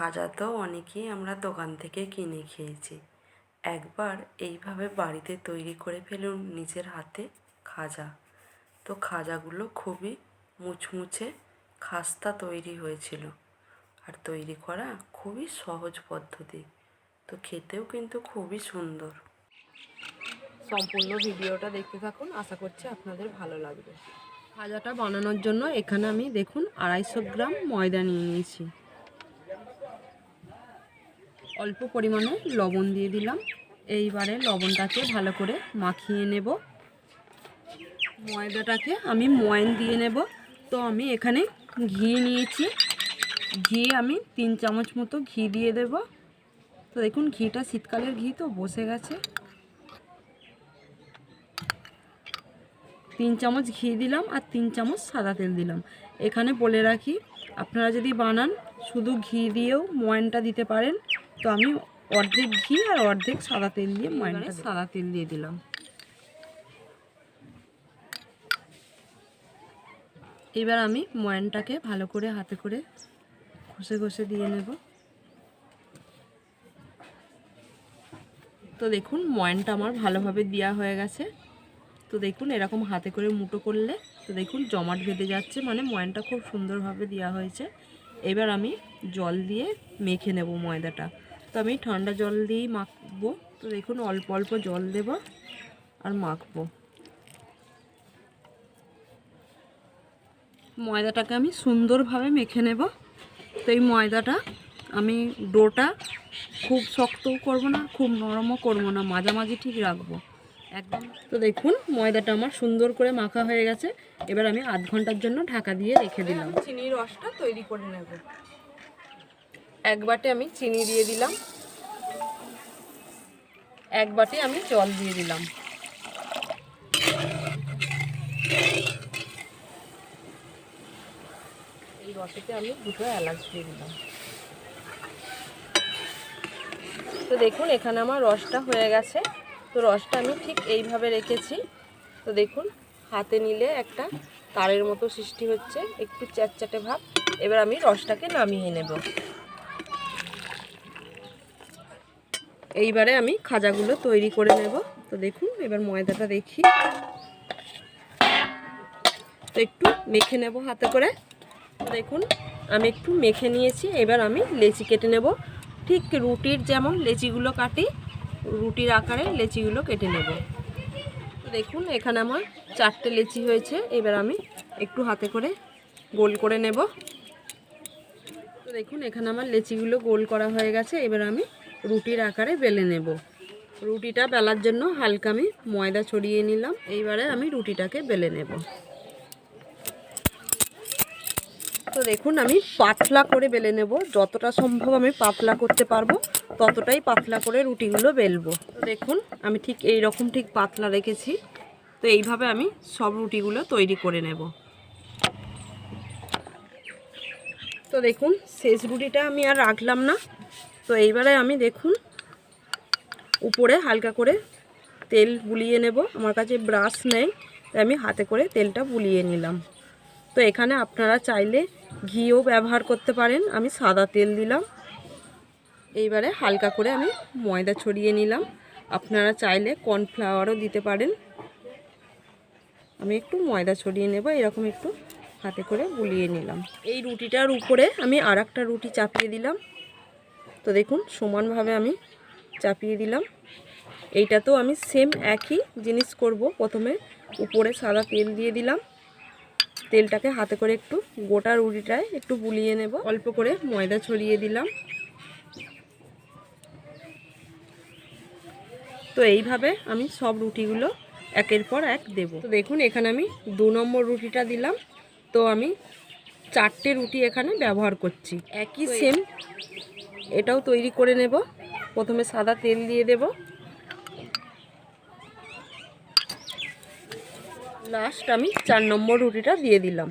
খাজা তো অনেকেই আমরা দোকান থেকে কিনে খেয়েছি। একবার এইভাবে বাড়িতে তৈরি করে ফেলুন নিজের হাতে খাজা। তো খাজাগুলো খুবই মুচমুচে খাস্তা তৈরি হয়েছিল। আর তৈরি করা খুবই সহজ পদ্ধতি। তো খেতেও কিন্তু খুবই সুন্দর। সম্পূর্ণ ভিডিওটা দেখতে থাকুন, আশা করছি আপনাদের ভালো লাগবে। খাজাটা বানানোর জন্য এখানে আমি দেখুন আড়াইশো গ্রাম ময়দা নিয়ে নিয়েছি। অল্প পরিমাণে লবণ দিয়ে দিলাম। এইবারে লবণটাকে ভালো করে মাখিয়ে নেব। ময়দাটাকে আমি ময়ন দিয়ে নেব। তো আমি এখানে ঘি নিয়েছি। ঘি আমি তিন চামচ মতো ঘি দিয়ে দেব। তো দেখুন, ঘিটা শীতকালের ঘি তো বসে গেছে। তিন চামচ ঘি দিলাম আর তিন চামচ সাদা তেল দিলাম। এখানে বলে রাখি, আপনারা যদি বানান, শুধু ঘি দিয়েও ময়নটা দিতে পারেন। তো আমি অর্ধেক ঘি আর অর্ধেক সাদা তেল দিয়ে ময়নটা সাদা তেল দিয়ে দিলাম। এবার আমি ময়নটাকে ভালো করে হাতে করে ঘষে ঘষে দিয়ে নেব। তো দেখুন ময়নটা আমার ভালোভাবে দেওয়া হয়ে গেছে। তো দেখুন এরকম হাতে করে মুটো করলে তো দেখুন জমাট বেঁধে যাচ্ছে। মানে ময়নটা খুব সুন্দরভাবে দেওয়া হয়েছে। এবার আমি জল দিয়ে মেখে নেব ময়দাটা। তো আমি ঠান্ডা জল দিয়েই মাখবো। তো দেখুন, অল্প অল্প জল দেব আর মাখবো। ময়দাটাকে আমি সুন্দরভাবে মেখে নেব। তো এই ময়দাটা আমি ডোটা খুব শক্তও করব না, খুব নরমও করব না, মাঝামাঝি ঠিক রাখব। একদম। তো দেখুন, ময়দাটা আমার সুন্দর করে মাখা হয়ে গেছে। এবার আমি আধ ঘণ্টার জন্য ঢাকা দিয়ে রেখে দিলাম। চিনির রসটা তৈরি করে নেব। এক বাটে আমি চিনি দিয়ে দিলাম। এক বাটে আমি জল দিয়ে দিলাম। এই রসেতে আমি দুটো এলাচ দিয়ে দিলাম। তো দেখুন, এখানে আমার রসটা হয়ে গেছে। তো রসটা আমি ঠিক এইভাবে রেখেছি। তো দেখুন, হাতে নিলে একটা তারের মতো সৃষ্টি হচ্ছে, একটু চ্যাটচ্যাটে ভাব। এবার আমি রসটাকে নামিয়ে নেব। এইবারে আমি খাজাগুলো তৈরি করে নেব। তো দেখুন, এবার ময়দাটা দেখি। তো একটু মেখে নেব হাতে করে। দেখুন, আমি একটু মেখে নিয়েছি, এবার আমি লেচি কেটে নেব। ঠিক রুটির যেমন লেচিগুলো কাটি, রুটির আকারে লেচিগুলো কেটে নেব। দেখুন, এখানে আমার চারটে লেচি হয়েছে, এবার আমি একটু হাতে করে গোল করে নেব। তো দেখুন, এখানে আমার লেচিগুলো গোল করা হয়ে গেছে, এবার আমি রুটির আকারে বেলে নেব। রুটিটা বেলার জন্য হালকা আমি ময়দা ছড়িয়ে নিলাম। এইবারে আমি রুটিটাকে বেলে নেব। তো দেখুন, আমি পাতলা করে বেলে নেব। যতটা সম্ভব আমি পাতলা করতে পারব, ততটাই পাতলা করে রুটিগুলো বেলবো। দেখুন, আমি ঠিক এই রকম ঠিক পাতলা রেখেছি। তো এইভাবে আমি সব রুটিগুলো তৈরি করে নেব। তো দেখুন, শেষ রুটিটা আমি আর রাখলাম না। তো এইবারে আমি দেখুন, উপরে হালকা করে তেল বুলিয়ে নেব। আমার কাছে ব্রাশ নেই, তাই আমি হাতে করে তেলটা বুলিয়ে নিলাম। তো এখানে আপনারা চাইলে ঘিও ব্যবহার করতে পারেন। আমি সাদা তেল দিলাম। এইবারে হালকা করে আমি ময়দা ছড়িয়ে নিলাম। আপনারা চাইলে কর্নফ্লাওয়ারও দিতে পারেন। আমি একটু ময়দা ছড়িয়ে নেব, এরকম একটু হাতে করে বুলিয়ে নিলাম। এই রুটিটার উপরে আমি আর রুটি চাপিয়ে দিলাম। তো দেখুন সমানভাবে আমি চাপিয়ে দিলাম। এইটাতেও আমি সেম একই জিনিস করব। প্রথমে উপরে সাদা তেল দিয়ে দিলাম। তেলটাকে হাতে করে একটু গোটা রুটিটায় একটু বুলিয়ে নেব। অল্প করে ময়দা ছড়িয়ে দিলাম। তো এইভাবে আমি সব রুটিগুলো একের পর এক দেব। তো দেখুন এখানে আমি দু নম্বর রুটিটা দিলাম। তো আমি চারটে রুটি এখানে ব্যবহার করছি। একই সেম এটাও তৈরি করে নেব। প্রথমে সাদা তেল দিয়ে দেব। লাস্ট আমি চার নম্বর রুটিটা দিয়ে দিলাম।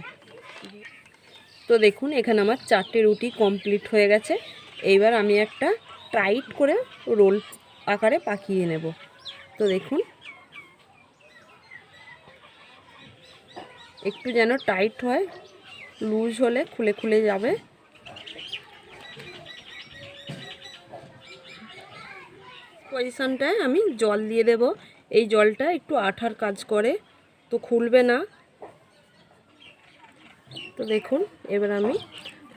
তো দেখুন, এখানে আমার চারটে রুটি কমপ্লিট হয়ে গেছে। এইবার আমি একটা টাইট করে রোল আকারে পাকিয়ে নেব। তো দেখুন, একটু যেন টাইট হয় লুজ হলে খুলে খুলে যাবে। পজিশনটায় আমি জল দিয়ে দেব। এই জলটা একটু আঠার কাজ করে, তো খুলবে না। তো দেখুন, এবার আমি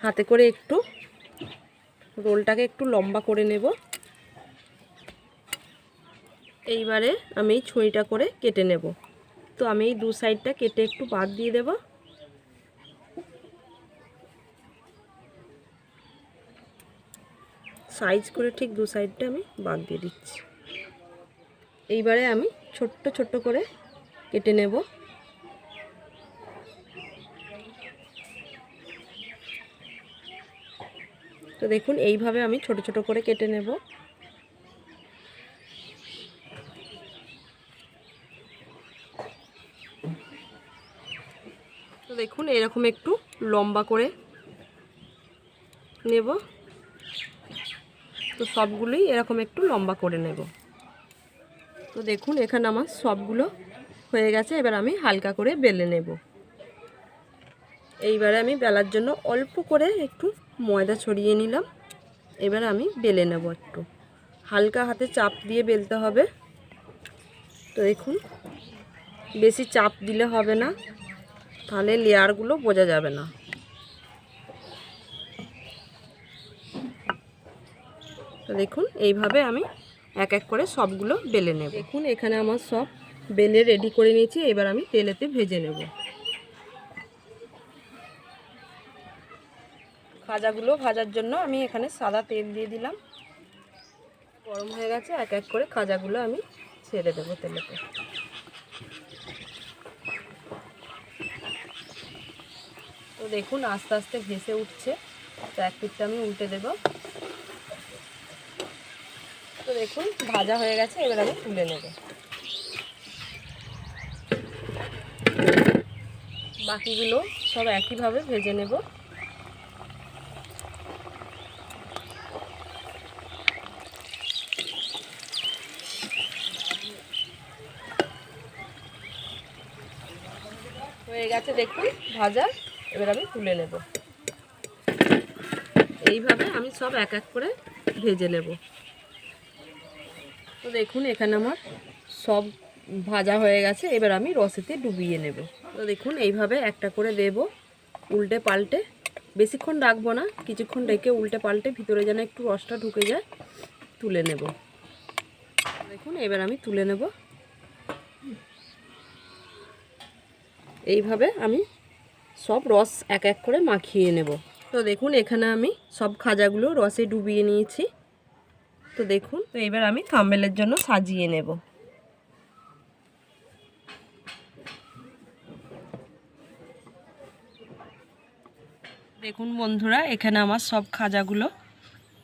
হাতে করে একটু রোলটাকে একটু লম্বা করে নেব। এইবারে আমি ছুঁইটা করে কেটে নেব। তো আমি এই দু সাইডটা কেটে একটু বাদ দিয়ে দেব। সাইজ করে ঠিক দু সাইডটা আমি বাদ দিয়ে দিচ্ছি। এইবারে আমি ছোট্ট ছোট্ট করে কেটে নেব। তো দেখুন, এইভাবে আমি ছোট ছোট করে কেটে নেব। তো দেখুন, এরকম একটু লম্বা করে নেব। তো সবগুলোই এরকম একটু লম্বা করে নেব। তো দেখুন, এখানে আমার সবগুলো হয়ে গেছে। এবার আমি হালকা করে বেলে নেব। এইবারে আমি বেলার জন্য অল্প করে একটু ময়দা ছড়িয়ে নিলাম। এবার আমি বেলে নেব একটু। হালকা হাতে চাপ দিয়ে বেলতে হবে। তো দেখুন, বেশি চাপ দিলে হবে না। তাহলে লেয়ারগুলো বোঝা যাবে না। তো দেখুন, এইভাবে আমি এক এক করে সবগুলো বেলে নেব। দেখুন, এখানে আমার সব বেলে রেডি করে নিয়েছি, এবার আমি তেলেতে ভেজে নেব। খাজাগুলো ভাজার জন্য আমি এখানে সাদা তেল দিয়ে দিলাম। গরম হয়ে গেছে, এক এক করে খাজাগুলো আমি ছেড়ে দেবো তেলেতে। তো দেখুন, আস্তে আস্তে ভেসে উঠছে, তো এক পিঠটা আমি উল্টে দেব। তো দেখুন, ভাজা হয়ে গেছে, এবার আমি তুলে নেব। বাকিগুলো সব একইভাবে ভেজে নেব। হয়ে গেছে দেখুন, ভাজা। এবার আমি তুলে নেব। এইভাবে আমি সব এক এক করে ভেজে নেব। তো দেখুন, এখানে আমার সব ভাজা হয়ে গেছে। এবার আমি রসেতে ডুবিয়ে নেব। তো দেখুন, এইভাবে একটা করে দেব উল্টে পাল্টে। বেশিক্ষণ রাখব না, কিছুক্ষণ রেখে উল্টে পাল্টে ভিতরে যেন একটু রসটা ঢুকে যায়, তুলে নেব। দেখুন, এবার আমি তুলে নেব। এইভাবে আমি সব রস এক এক করে মাখিয়ে নেব। তো দেখুন, এখানে আমি সব খাজাগুলো রসে ডুবিয়ে নিয়েছি। তো দেখুন, তো এবার আমি থাম্বেলের জন্য সাজিয়ে নেব। দেখুন বন্ধুরা, এখানে আমার সব খাজাগুলো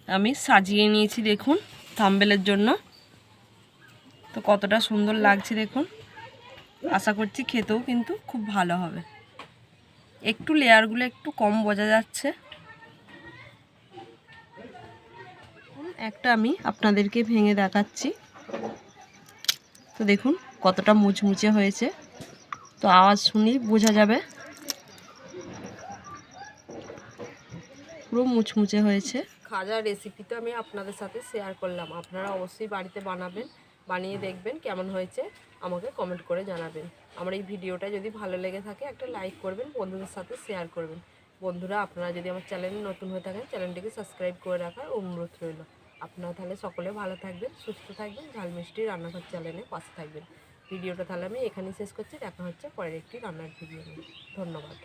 আমি সাজিয়ে নিয়েছি, দেখুন, থাম্বেলের জন্য। তো কতটা সুন্দর লাগছে, দেখুন। আশা করছি খেতেও কিন্তু খুব ভালো হবে। একটু লেয়ারগুলো একটু কম বোঝা যাচ্ছে। একটা আমি আপনাদেরকে ভেঙে দেখাচ্ছি। তো দেখুন, কতটা মুচমুচে হয়েছে। তো আওয়াজ শুনি বোঝা যাবে। পুরো মুচমুচে হয়েছে। খাজার রেসিপি তো আমি আপনাদের সাথে শেয়ার করলাম। আপনারা অবশ্যই বাড়িতে বানাবেন, বানিয়ে দেখবেন কেমন হয়েছে। আমাকে কমেন্ট করে জানাবেন। আমার এই ভিডিওটা যদি ভালো লেগে থাকে, একটা লাইক করবেন, বন্ধুদের সাথে শেয়ার করবেন। বন্ধুরা, আপনারা যদি আমার চ্যানেলে নতুন হয়ে থাকেন চ্যানেলটিকে সাবস্ক্রাইব করে রাখার অনুরোধ রইল। আপনারা তাহলে সকলে ভালো থাকবেন, সুস্থ থাকবেন ঝাল মিষ্টি রান্নাঘর চ্যানেলে পাশে থাকবেন। ভিডিওটা তাহলে আমি এখানেই শেষ করছি, দেখা হচ্ছে পরের একটি রান্নার ভিডিও নিয়ে। ধন্যবাদ।